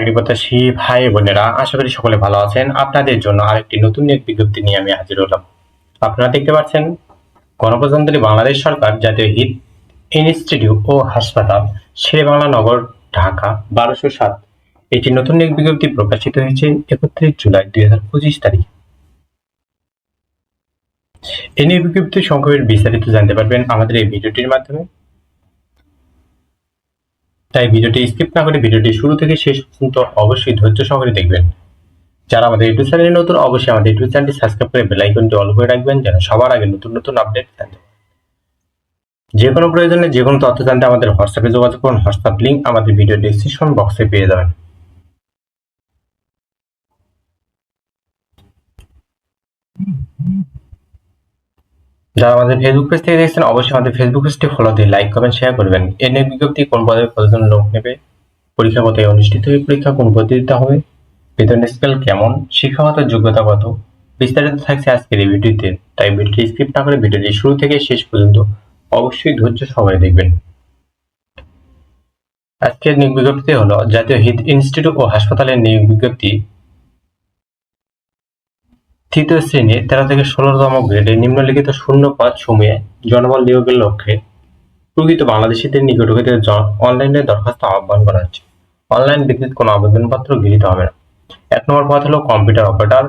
চাকরি প্রত্যাশী ভাই বোনেরা, আশা করি সকলে ভালো আছেন। আপনাদের জন্য আরেকটি নতুন এক বিজ্ঞপ্তি নিয়ে আমি হাজির হলাম। আপনারা দেখতে পাচ্ছেন, গণপ্রজাতন্ত্রী বাংলাদেশ সরকার, জাতীয় হিত ইনস্টিটিউট ও হাসপাতাল, শেরেবাংলা নগর, ঢাকা, বারোশো সাত। এটি নতুন এক বিজ্ঞপ্তি প্রকাশিত হয়েছে একত্রিশ জুলাই দুই হাজার পঁচিশ তারিখ। এই নিয়ে বিজ্ঞপ্তি সংক্ষেপের বিস্তারিত জানতে পারবেন আমাদের এই ভিডিওটির মাধ্যমে। তাই ভিডিওটি স্কিপ না করে ভিডিওটি শুরু থেকে শেষ পর্যন্ত অবশ্যই ধৈর্য সহকারে দেখবেন। যারা আমাদের ইউটিউব চ্যানেলে নতুন, অবশ্যই আমাদের ইউটিউব চ্যানেলটি সাবস্ক্রাইব করে বেল আইকনটি অল করে রাখবেন যেন সবার আগে নতুন নতুন আপডেট জানতে। যে কোনো প্রয়োজনে যে কোনো তথ্য জানতে আমাদের হোয়াটসঅ্যাপে যোগাযোগ করুন। হোয়াটসঅ্যাপ লিঙ্ক আমাদের ভিডিও ডিসক্রিপশন বক্সে পেয়ে যাবেন। যারা আমাদের ফেসবুক পেজ থেকে দেখছেন, অবশ্যই আমাদের ফেসবুক পেজটি ফলো দিয়ে লাইক কমেন্ট শেয়ার করবেন। এর নিয়ে বিজ্ঞপ্তি কোন পদে কতজন লোক নেবে, পরীক্ষা কোথায় অনুষ্ঠিত হবে পরীক্ষা কোন পদ্ধতিতে হবে, বেতন স্কেল কেমন, শিক্ষাগত যোগ্যতা কত, বিস্তারিত থাকছে আজকের এই ভিডিওতে। তাই ভিডিওটি স্কিপ না করে ভিডিওটি শুরু থেকে শেষ পর্যন্ত অবশ্যই ধৈর্য সবাই দেখবেন। আজকের নিয়োগ বিজ্ঞপ্তি হলো, জাতীয় হিত ইনস্টিটিউট ও হাসপাতালের নিয়োগ বিজ্ঞপ্তি। তৃতীয় শ্রেণি, তেরো থেকে ষোলোতম গ্রেডে নিম্নলিখিত শূন্য পদ সমূহে জনবল নিয়োগের লক্ষ্যে প্রকৃত বাংলাদেশিদের নিকট হইতে অনলাইনে দরখাস্ত আহ্বান করা হচ্ছে অনলাইন ভিত্তিতে কোনো আবেদনপত্র গৃহীত হবে না। এক নম্বর পদ হলো কম্পিউটার অপারেটর,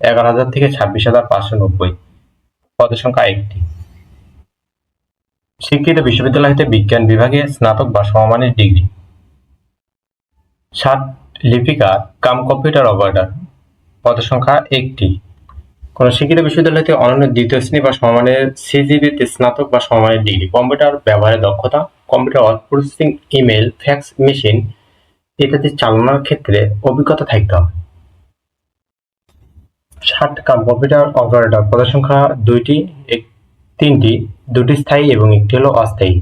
এগারো হাজার থেকে ছাব্বিশ হাজার পাঁচশো নব্বই। পদের সংখ্যা একটি। স্বীকৃত বিশ্ববিদ্যালয় হতে বিজ্ঞান বিভাগে স্নাতক বা সমমানের ডিগ্রি। সাত লিপিকা কাম কম্পিউটার অপারেটর। পদের সংখ্যা একটি। কোন শিক্ষিত বিশ্ববিদ্যালয় হতে অনন্য দ্বিতীয় শ্রেণি বা সমমানের সিজিবিতে স্নাতক বা সমমানের ডিগ্রি। কম্পিউটার ব্যবহারের দক্ষতা, computer word processing, email, fax machine ইত্যাদি চালানোর ক্ষেত্রে অভিজ্ঞতা থাকতে হবে। ষাট কাম কম্পিউটার অপারেটর পদের সংখ্যা দুইটি তিনটি, দুটি স্থায়ী এবং একটি হলো অস্থায়ী।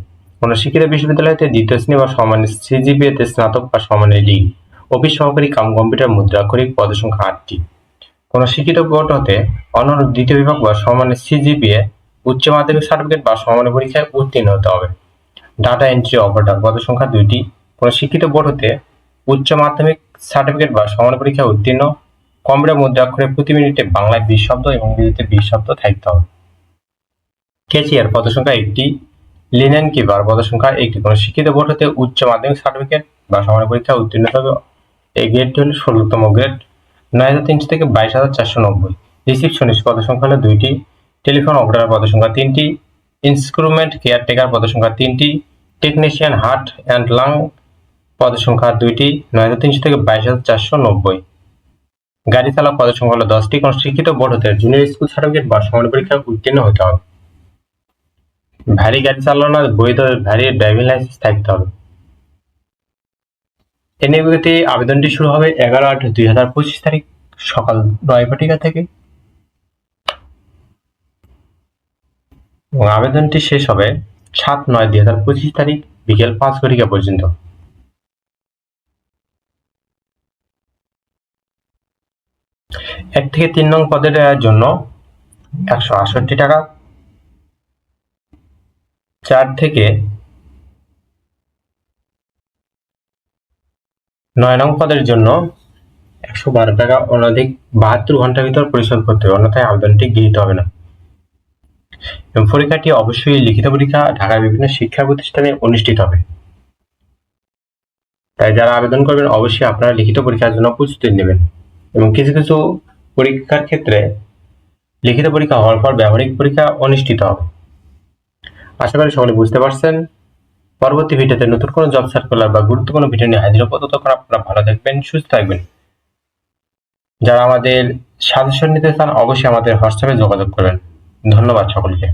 কোন শিক্ষিত বিশ্ববিদ্যালয় হতে দ্বিতীয় শ্রেণি বা সমানের সিজিবিএতে স্নাতক বা সমানের ডিগ্রি। অফিস সহকারী কাম কম্পিউটার মুদ্রাক্ষরিক পদের সংখ্যা আটটি। কোন শিক্ষিত বোর্ড হতে অন্যান্য দ্বিতীয় বিভাগ বা সমানের সিজিপিএ উচ্চ মাধ্যমিক সার্টিফিকেট বা সমানের পরীক্ষায় উত্তীর্ণ হতে হবে। ডাটা এন্ট্রি অপারেটর পদের সংখ্যা দুইটি। কোন শিক্ষিত বোর্ড হতে উচ্চ মাধ্যমিক সার্টিফিকেট বা সমান পরীক্ষায় উত্তীর্ণ। কম্পিউটার মুদ্রাক্ষরে প্রতি মিনিটে বাংলায় বিশ শব্দ এবং ইংরেজিতে বিশ শব্দ থাকতে হবে। কেচিয়ার পদ সংখ্যা একটি। লিনেন কিপার পদ সংখ্যা একটি। কোন শিক্ষিত বোর্ড হতে উচ্চ মাধ্যমিক সার্টিফিকেট বা সমান পরীক্ষায় উত্তীর্ণ হবে। এই গ্রেডটি হল ষোলোতম গ্রেড নয় হাজার তিনশো থেকে বাইশ হাজার চারশো নব্বই। রিসিপশনিস্ট পদ সংখ্যা হলো দুইটি টেলিফোন অপারেটর পদ সংখ্যা তিনটি ইনস্ট্রুমেন্ট কেয়ারটেকার পদ সংখ্যা তিনটি টেকনিশিয়ান হার্ট অ্যান্ড লাং পদের সংখ্যা দুইটি, নয় হাজার তিনশো থেকে বাইশ হাজার চারশো নব্বই। গাড়ি চালক পদের সংখ্যা হলো দশটি। কোন শিক্ষিত বোর্ড হতে জুনিয়র স্কুল সার্টিফিকেট বা সমান পরীক্ষায় উত্তীর্ণ হতে হবে। ভারী গাড়ি চালানোর বৈধ, ভারী ড্রাইভিং লাইসেন্স থাকতে হবে। এ নিয়োগতে আবেদনটি শুরু হবে এগারো আট দুই হাজার পঁচিশ তারিখ সকাল নয় ঘটিকা থেকে। এবং আবেদনটি শেষ হবে সাত নয় দুই হাজার পঁচিশ তারিখ বিকেল পাঁচ ঘটিকা পর্যন্ত। এক থেকে তিন নং পদের জন্য একশো আটষট্টি টাকা। চার থেকে নয় নং পদের জন্য একশো বারো টাকা অনধিক বাহাত্তর ঘণ্টার ভিতর পরিশোধ করতে হবে, অন্যথায় আবেদনটি গৃহীত হবে না। এবং পরীক্ষাটি অবশ্যই লিখিত পরীক্ষা ঢাকার বিভিন্ন শিক্ষা প্রতিষ্ঠানে অনুষ্ঠিত হবে। তাই যারা আবেদন করবেন, অবশ্যই আপনারা লিখিত পরীক্ষার জন্য প্রস্তুতি নেবেন। এবং কিছু কিছু পরীক্ষার ক্ষেত্রে লিখিত পরীক্ষা হওয়ার পর ব্যবহারিক পরীক্ষা অনুষ্ঠিত হবে। আশা করি সকলে বুঝতে পারছেন। পরবর্তী ভিডিওতে নতুন কোনো জব সার্কুলার বা গুরুত্বপূর্ণ ভিডিও নিয়ে হাজির হব। ততক্ষণ আপনারা ভালো থাকবেন, সুস্থ থাকবেন। যারা আমাদের সাজেশন নিতে চান, অবশ্যই আমাদের হোয়াটসঅ্যাপে যোগাযোগ করবেন। ধন্যবাদ সকলকে।